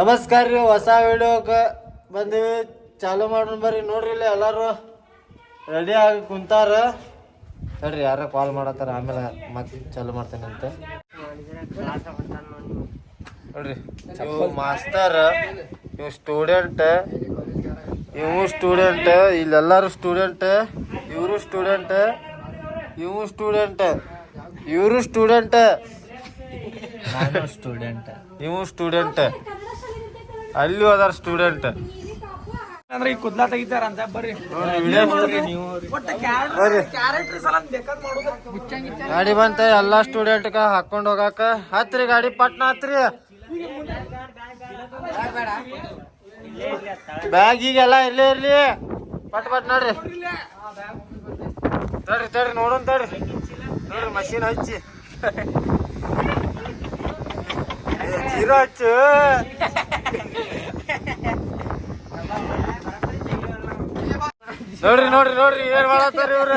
ನಮಸ್ಕಾರ ರೀ ಹೊಸ ವಿಡಿಯೋಕ್ಕೆ ಬಂದೀವಿ. ಚಾಲು ಮಾಡೋಣ ಬರ್ರಿ. ನೋಡ್ರಿ ಇಲ್ಲಿ ಎಲ್ಲರೂ ರೆಡಿ ಆಗಿ ಕುಂತಾರ. ನೋಡ್ರಿ ಯಾರ ಕಾಲ್ ಮಾಡತ್ತಾರ ಆಮೇಲೆ ಮತ್ತೆ ಚಾಲು ಮಾಡ್ತೇನೆ ಅಂತ. ನೋಡ್ರಿ ಇವು ಮಾಸ್ತರ್ ಇವು ಸ್ಟೂಡೆಂಟ್ ಇವು ಸ್ಟೂಡೆಂಟ್ ಇಲ್ಲೆಲ್ಲರೂ ಸ್ಟೂಡೆಂಟ್ ಇವರು ಸ್ಟೂಡೆಂಟ್ ಇವು ಸ್ಟೂಡೆಂಟ್ ಇವರು ಸ್ಟೂಡೆಂಟ್ ಸ್ಟೂಡೆಂಟ್ ಇವು ಸ್ಟೂಡೆಂಟ್ ಅಲ್ಲಿ ಅದಾರ ಸ್ಟೂಡೆಂಟ್ ಅಂದ್ರೆ ಈ ಕುದ್ಲಾ ತೆಗಿತಾರ ಅಂತ ಬರ್ರಿ ಗಾಡಿ ಬಂತ ಎಲ್ಲಾ ಸ್ಟೂಡೆಂಟ್ ಹಾಕೊಂಡ್ ಹೋಗಾಕ. ಹತ್ರಿ ಗಾಡಿ ಪಟ್ನ ಹತ್ರಿ. ಬ್ಯಾಗ್ ಈಗೆಲ್ಲ ಇಲ್ಲೇ ಇರ್ಲಿ. ಪಟ್ ಪಟ್ ನೋಡ್ರಿ. ತಡ್ರಿ ತಡ್ರಿ ನೋಡೋಣ ತಡ್ರಿ. ನೋಡ್ರಿ ಮಷೀನ್ ಹಚ್ಚಿ. ಜೀರೋ ಹಚ್ಚು. ನೋಡ್ರಿ ನೋಡ್ರಿ ನೋಡ್ರಿ ಏನ್ ಮಾಡತ್ತಾರ ಇವ್ರ?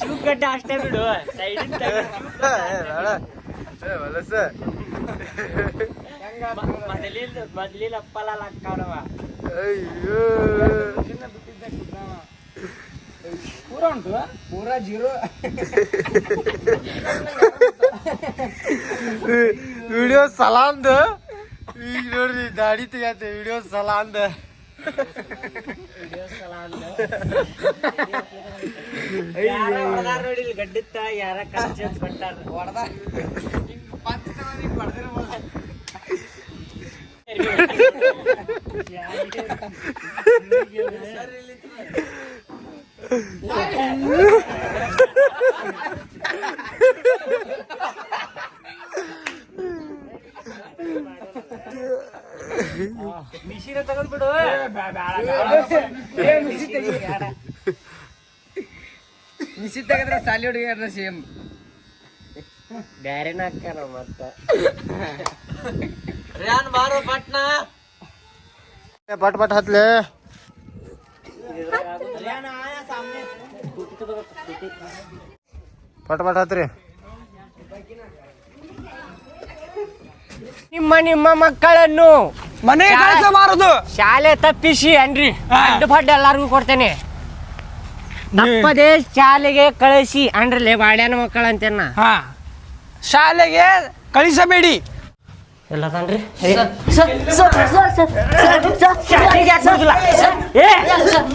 ಚೂಕಡ್ಡ ಅಷ್ಟೇ ಬಿಡು. ಹೊಲಸ. ಮೊದಲಿಂದ ಮೊದಲಿನ ಅಪ್ಪಲ ಹಾಕವ್ರವ ಅಯ್ಯೋ. ಪೂರ ಉಂಟು ಪೂರ ಜೀರೋ. ವಿಡಿಯೋ ಸಲಾಂದ? ಈಗ ನೋಡ್ರಿ ದಾಡಿ ತೆಗಿಯತ್ತೆ ವಿಡಿಯೋ ಸಲಾಂದ. ನೋಡಿ ಗಡ್ಡಿತ್ತ ಯಾರ ಮಿಷಿನ ತಗೊಂಡ್ ಬಿಡು ನಿಶ್ಚಿತ ತೆಗೆದ್ರೆ ಸಾಲಿ ಹುಡುಗಿಯರ್ನ ಸೇಮ್ ಬ್ಯಾರೆನ ಹಾಕ್ಯಾರ ಮತ್ತ. ಏ, ಪಟ್ ಪಟ್ ಹತ್ಲೆ. ಪಟ್ ಪಟ್ ಹತ್ರಿ. ನಿಮ್ಮ ನಿಮ್ಮ ಮಕ್ಕಳನ್ನು ಮನೆ ಕಳಿಸಬಾರದು ಶಾಲೆ ತಪ್ಪಿಸಿ ಅನ್ರಿ ಅಡ್ಡ ಪಡ್ಡ ಎಲ್ಲಾರ್ಗು ಕೊಡ್ತೇನೆ ತಪ್ಪದೇ ಶಾಲೆಗೆ ಕಳಿಸಿ ಅನ್ರಲ್ಲೇ ಬಾಡ್ಯಾನ ಮಕ್ಕಳಂತೇನ ಹಾ ಶಾಲೆಗೆ ಕಳಿಸಬೇಡಿ ಎಲ್ಲ ತಾನ್ರಿ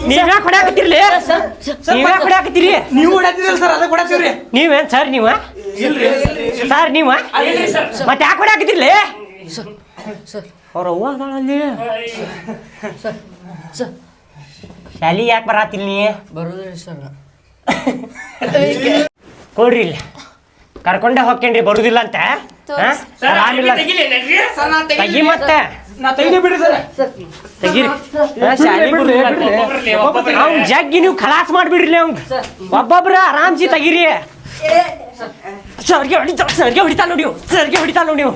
ನೀವ್ಯಾ ಕೊಡಾಕತ್ತೀರ್ಲಿ ನೀವ್ಯಾ ಕೊಡಾಕತ್ತೀರಿ ನೀವು ಹೊಡತಿರಲ್ಲ ಸರ್ ಅದಕ್ಕೆ ಹೊಡತೀವ್ರಿ ನೀವೇನ್ ಸರ್ ನೀವ ಸರ್ ನೀವ? ಮತ್ತೆ ಯಾಕೆ ಹೊಡ್ಯಾಕಿದ್ದಿಲ್ಲ ಅವ್ರ ಅವ್ವ ಶಾಲಿ ಯಾಕೆ ಬರಾತಿಲ್ಲ ನೀ ಬರೋದಿಲ್ಲ ಸರ್. ಕೊಡ್ರಿ ಇಲ್ಲ. ಕರ್ಕೊಂಡೆ ಹೋಗ್ಕೇನ್ರಿ ಬರುದಿಲ್ಲ ಅಂತ ತೆಗಿ ಮತ್ತೆ. ಜಗ್ಗಿ ನೀವು ಖಲಾಸ್ ಮಾಡ್ಬಿಡ್ರಿ ಅವ್ನ್. ಒಬ್ಬೊಬ್ರ ಆರಾಮ್ಸಿ ತಗಿರಿ. ಸರ್ಗೆ ಹೊಡಿತಾ ಸರ್ಗೆ ಹೊಡಿತಾ ನೀವು ಸರ್ಗೆ ಹೊಡಿತಾ ನೀವು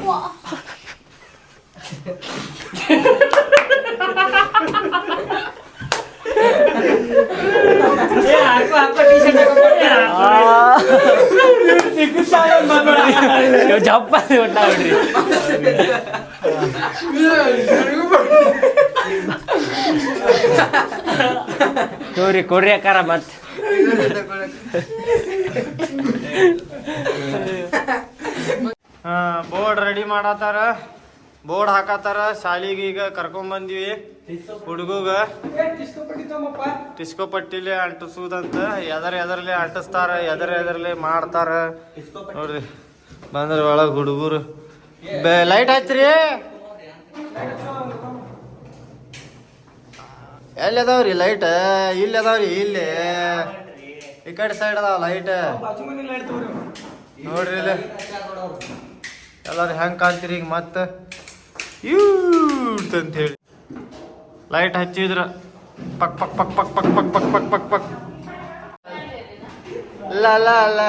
ಜಪ್ಪ ಹೊಟ್ಟ ಬಿಡ್ರಿ. ಕೊಡ್ರಿ ಕೊಡ್ರಿ ಅಕ್ಕಾರ ಮತ್ತೆ. ಬೋರ್ಡ್ ರೆಡಿ ಮಾಡತ್ತಾರ. ಬೋರ್ಡ್ ಹಾಕತ್ತಾರ. ಶಾಲಿಗೆ ಈಗ ಕರ್ಕೊಂಡ್ ಬಂದಿವಿ. ಹುಡುಗಗ. ಟಿಸ್ಕೋ ಪಟ್ಟಿಲಿ ಅಂಟಿಸುದಂತ. ಎದರ್ ಎದರ್ಲಿ ಅಂಟಿಸ್ತಾರ, ಎದರ್ ಎದರ್ಲಿ ಮಾಡ್ತಾರ. ನೋಡ್ರಿ, ಬಂದ್ರ ಒಳಗೆ ಹುಡುಗರು. ಲೈಟ್ ಹಚ್ಚ್ರಿ. ಎಲ್ಲಿ ಅದಾವ್ರಿ ಲೈಟ್ ಇಲ್ಲಿ. ಅದಾವ್ರಿ ಇಲ್ಲಿ ಈ ಕಡೆ ಸೈಡ್ ಅದಾವ ಲೈಟ್ ನೋಡ್ರಿ ಇಲ್ಲಿ. ಎಲ್ಲಾರು ಹೆಂಗೆ ಕಾಣ್ತೀರಿ ಈಗ ಮತ್ತೆ? ಯೂಟ್ ಅಂತ ಹೇಳಿ. ಲೈಟ್ ಹಚ್ಚಿದ್ರ. ಪಕ್ ಪಕ್ ಪಕ್ ಪಕ್ ಪಕ್ ಪಕ್ ಪಕ್ ಪಕ್ ಪಕ್ ಪಕ್. ಲ ಲ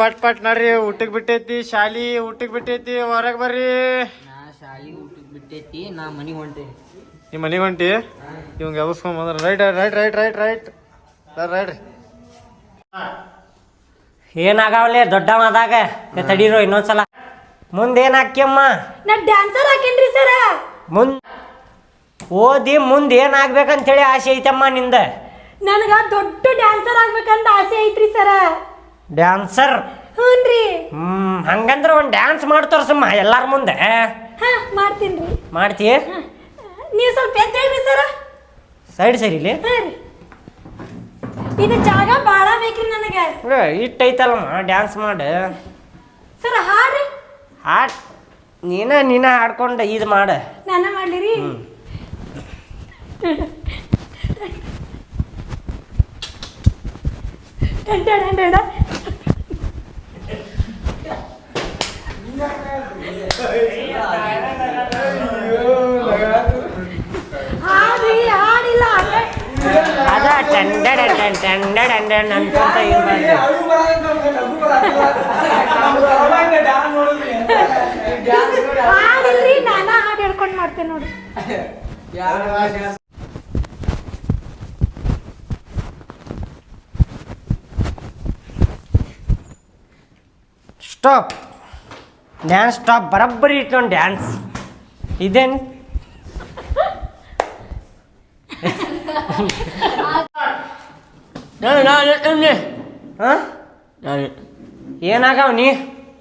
ಪಟ್ ಪಟ್ ನಡ್ರಿ ಊಟಕ್ ಬಿಟ್ಟೈತಿ, ಶಾಲಿ ಊಟಕ್ ಬಿಟ್ಟೈತಿ, ಹೊರಗ್ ಬರ್ರಿ. ನಾ ಶಾಲಿ ಊಟಕ್ಕೆ ಬಿಟ್ಟೈತಿ, ನಾ ಮನಿಗೆ ಹೊಂಟೇನಿ. ನಿಮ್ಮ ಮನೆಗೆ ಹೊಂಟಿ ಇವಂಗ ಎಬ್ಸ್ಕೊಂಡ್ ಬಂದ್ರ right right right right right sir right ಏನಾಗವಲೆ ದೊಡ್ಡವಾದಾಗ ತಡೀರೋ ಇನ್ನೊಂದ್ಸಲ. ಮುಂದೇನ್ ಹಾಕ್ಯಮ್ಮ ನಾ ಡ್ಯಾನ್ಸರ್ ಹಾಕೇನ್ರಿ ಸರ ಮುಂದ್ ಓದಿ ಮುಂದೆ ಹೇಳಿ ಆಸೆ ಐತಮ್ಮ ನಿಂದ? ನನಗ ದೊಡ್ಡ ಡ್ಯಾನ್ಸರ್ ಆಗ್ಬೇಕಂತ ಆಸೆ ಐತ್ರಿ ಸರ ಡ್ಯಾನ್ಸರ್ ಹ್ಞೂನ್ರಿ ಹ್ಮ್ ಹಂಗಂದ್ರೆ ಒಂದ್ ಡ್ಯಾನ್ಸ್ ಮಾಡ್ತಾರ ಸುಮ್ಮ ಎಲ್ಲಾರ ಮುಂದೆ. ಹಾ ಮಾಡ್ತೀನ್ರಿ ಮಾಡ್ತಿ ಹಾ. ನೀವ್ ಸ್ವಲ್ಪ ಎದ್ದೇಳ್ರಿ ಸರ. ಸೈಡ್ ಸರಿಲಿ ಇಲ್ಲಿ. ರೀ. ಇದು ಜಾಗ ಬೇಕು ಬೇಕ್ರಿ ನನಗೆ. ಇಟ್ಟೈತಲ್ಲಮ್ಮ ಡ್ಯಾನ್ಸ್ ಮಾಡು. ಸರ್ ಹಾಡ್ರಿ ಹಾಡ್? ನೀನ ನೀನ ಹಾಡ್ಕೊಂಡು ಇದು ಮಾಡು. ನಾನ ಮಾಡ್ಲಿರಿ. ಟನ್ ಹಾಡಿಲ್ಲ ಹಾಡ- ಅದ ಟಂಡ ಟಂಡ ಟಂಡ ಅನ್ಕೊಂತ ಮಾಡಿ ಹಾಡಿಲ್ರಿ ನಾನ ಹಾಡು ಹೇಳ್ಕೊಂಡು ಮಾಡ್ತೇನೆ ನೋಡಿ. ಸ್ಟಾಪ್ ಡ್ಯಾನ್ಸ್ ಸ್ಟಾಪ್ ಬರಬ್ಬರಿ ಇಟ್ಕೊಂಡು ಡ್ಯಾನ್ಸ್ ಇದೇನು ನಾನು ನಾನು ಎತ್ತನೆ ಹಾಂ? ನಾನು. ಏನಾಗವ ನೀ?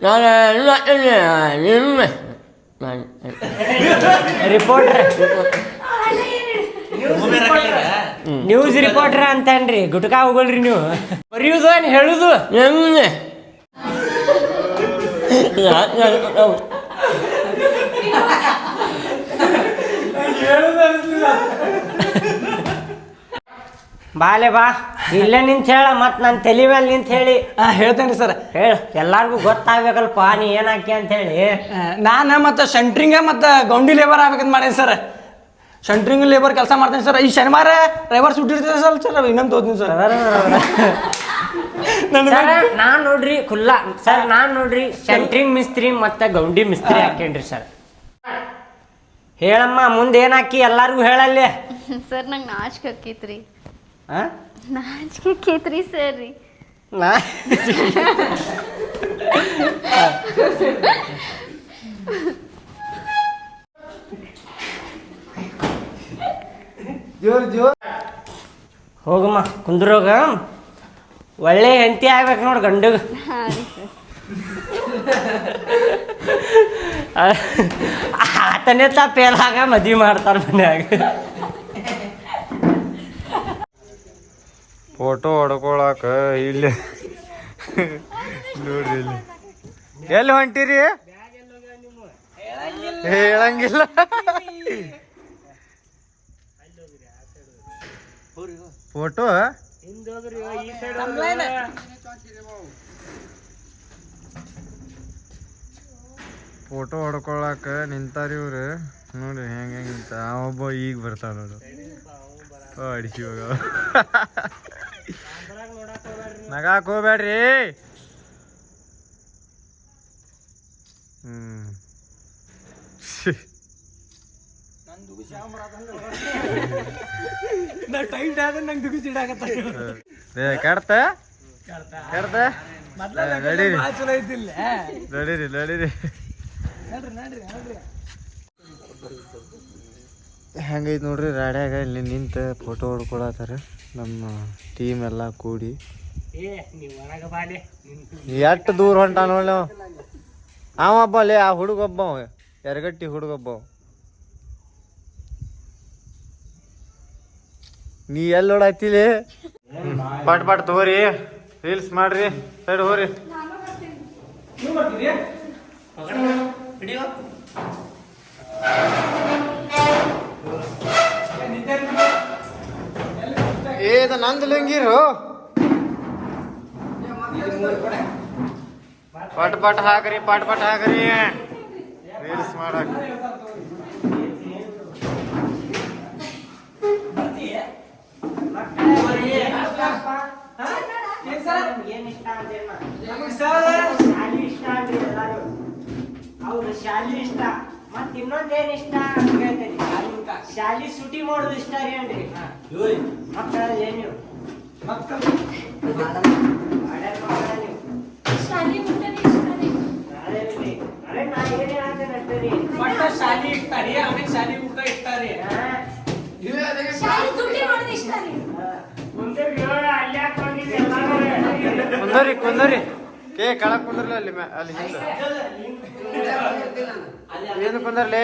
ನಾನು ಎಲ್ಲ? ಎತ್ತನೆ ನಿನ್ನೆ ನಾನು ರಿಪೋರ್ಟ್ರ್ ನ್ಯೂಸ್ ರಿಪೋರ್ಟ್ರ್ ಅಂತನ್ರಿ? ಗುಟ್ಕಾ ಹೋಗಲ್ರಿ ನೀವು. ಬರೆಯುವುದು ಏನು ಹೇಳುದು? ನಿನ್ನೆ ಬಾಲೆ ಬಾ. ಇಲ್ಲೇ ನಿಂತ ಹೇಳ ಮತ್ ನನ್ನ ತಲೆ ಮೇಲೆ ನಿಂತ ಹೇಳಿ. ಹಾ ಹೇಳ್ತೇನೆ ಸರ್. ಹೇಳ ಎಲ್ಲಾರ್ಗು ಗೊತ್ತಾಗ್ಬೇಕಲ್ಪ ನೀ ಏನಾಕಿ ಅಂತ ಹೇಳಿ. ನಾನು ಮತ್ತೆ ಸೆಂಟ್ರಿಂಗ ಮತ್ತೆ ಗೌಂಡಿ ಲೇಬರ್ ಆಗ್ಬೇಕಂತ ಮಾಡೇನಿ ಸರ್. ಸೆಂಟ್ರಿಂಗ್ ಲೇಬರ್ ಕೆಲಸ ಮಾಡ್ತೇನೆ ಸರ್. ಈ ಶನಿವಾರ ಡ್ರೈವರ್ ಸುಟ್ಟಿ ಇರ್ತದೆ ಸರ್ ಸರ್. ಇನ್ನೊಂದು ತೋತೀನಿ ಸರ್. ನಾನ್ ನೋಡ್ರಿ ಖುಲ್ಲಾ. ಸರ್ ನಾನ್ ನೋಡ್ರಿ ಸೆಂಟ್ರಿಂಗ್ ಮಿಸ್ತ್ರಿ ಮತ್ತೆ ಗೌಂಡಿ ಮಿಸ್ತ್ರಿ ಹಾಕೇನ್ರಿ ಸರ್. ಹೇಳಮ್ಮ ಮುಂದೆ ಏನಾಕಿ ಎಲ್ಲಾರ್ಗು ಹೇಳಲ್ಲೇ. ಸರ್ ನಂಗೆ ನಾಚಿಕೆ ಆಕೈತ್ರಿ. ಆ? ನಾಚಿಕೆ ಕೇತ್ರಿ ಸರ್ ರೀ ನಾ? ಜೋರ್ ಜೋರ್. ಹೋಗಮ್ಮ ಕುಂದ್ರೋಗ. ಒಳ್ಳೆ ಹೆಂಡತಿ ಆಗ್ಬೇಕು ನೋಡಿ ಗಂಡಗ. ಸರ್. ಆತನೇ ತಾ ಪೇಲಾಗ ಮದ್ವಿ ಮಾಡ್ತಾರ ಮನ್ಯಾಗ. ಫೋಟೋ ಹೊಡ್ಕೊಳಕ ಇಲ್ಲಿ. ನೋಡ್ರಿ ಇಲ್ಲಿ. ಎಲ್ಲಿ ಹೊಂಟಿರಿ? ಹೇಳಂಗಿಲ್ಲ. ಫೋಟೋ ಫೋಟೋ ಹೊಡ್ಕೊಳಕ ನಿಂತಾರ ಇವ್ರು. ನೋಡ್ರಿ ಹೆಂಗ ಹೆಂಗ್ ನಿಂತ. ಒಬ್ಬ ಈಗ ಬರ್ತಾನ ನೋಡು. ಅಡಿಸಿ ಹೋಗ ನಗಾಕ್ ಹೋಗ್ಬೇಡ್ರಿ. ಹ್ಮ್. ಕೆಡ್ತ ಕೆಡ್ತ ನಡೀರಿ ನಡೀರಿ ನಡೀರಿ. ಹೆಂಗೈತೆ ನೋಡ್ರಿ ರಾಡ್ಯಾಗ ಇಲ್ಲಿ ನಿಂತ ಫೋಟೋ ಹೊಡ್ಕೊಳತ್ತಾರ. ನಮ್ಮ ಟೀಮ್ ಎಲ್ಲ ಕೂಡಿ. ಎಷ್ಟು ದೂರ ಹೊಂಟ ನೋಡಿ ಅವ ಒಬ್ಬ ಆ ಹುಡುಗೊಬ್ಬ ಅವ ಎರಗಟ್ಟಿ ಹುಡುಗೊಬ್ಬ ಅವ. ನೀ ಎಲ್ಲಿ ನೋಡತ್ತಿಲಿ ಪಟ್ ಪಟ್ ತಗೋರಿ ರೀಲ್ಸ್ ಮಾಡ್ರಿ ಸೈಡ್ ಹೋರಿ ಏದ ನಂದು ಲುಂಗಿರು ಪಟ್ ಪಟ್ ಹಾಕ್ರಿ ಪಟ್ ಪಟ್ ಹಾಕ್ರಿ. ರೀಲ್ಸ್ ಮಾಡಕ್. ಶಾಲಿ ಇಷ್ಟ ಶಾಲಿ ಇಷ್ಟ. ಮತ್ ಇನ್ನೊಂದೇನ್ ಇಷ್ಟ? ಅಂತ ಶಾಲಿ ಸುಟಿ ಮಾಡೋದು ಇಷ್ಟ ರೀ ಅನ್ರಿ. ಮಕ್ಕಳಲ್ಲಿ ಏನ್ ನೀವು? ಮಕ್ಕಳು. ಶಾಲಿ ಊಟನೇ ಇಷ್ಟ ರೀ. ರೀ ನಾಳೆ ನಾ ಏನ್ ಹೇಳ್ತೇನೆ ಅಷ್ಟೇ ರೀ. ಮಟ್ಟ ಶಾಲಿ ಇರ್ತಾರಿ ಆಮೇಲೆ ಶಾಲಿ ಊಟ ಇರ್ತಾರಿ ಶಾಲಿ ಸುಟ್ಟಿ ಮಾಡೋದು ಇಷ್ಟ ರೀ. ಮುಂದೆ ಅಲ್ಲೇ ಹಾಕೊಂಡಿದ್ದೆ ಎಲ್ಲಾರು ಕುಂದರಿ. ಕುಂದರಿ ಏ ಕೆಳಗ್ ಕುಂದ್ರಲ್ಲ ಅಲ್ಲಿ ಮ್ಯಾ- ಅಲ್ಲಿ ಹಿಂದೆ. ಏನು ಕುಂದರ್ಲಿ?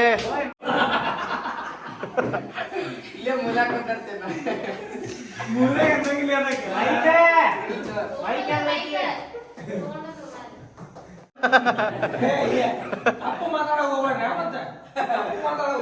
ಅಪ್ಪ ಮಾತಾಡೋ ಹೋಗ್ಬೇಡ ಮತ್ತೆ. ಅಪ್ಪ ಮಾತಾಡೋ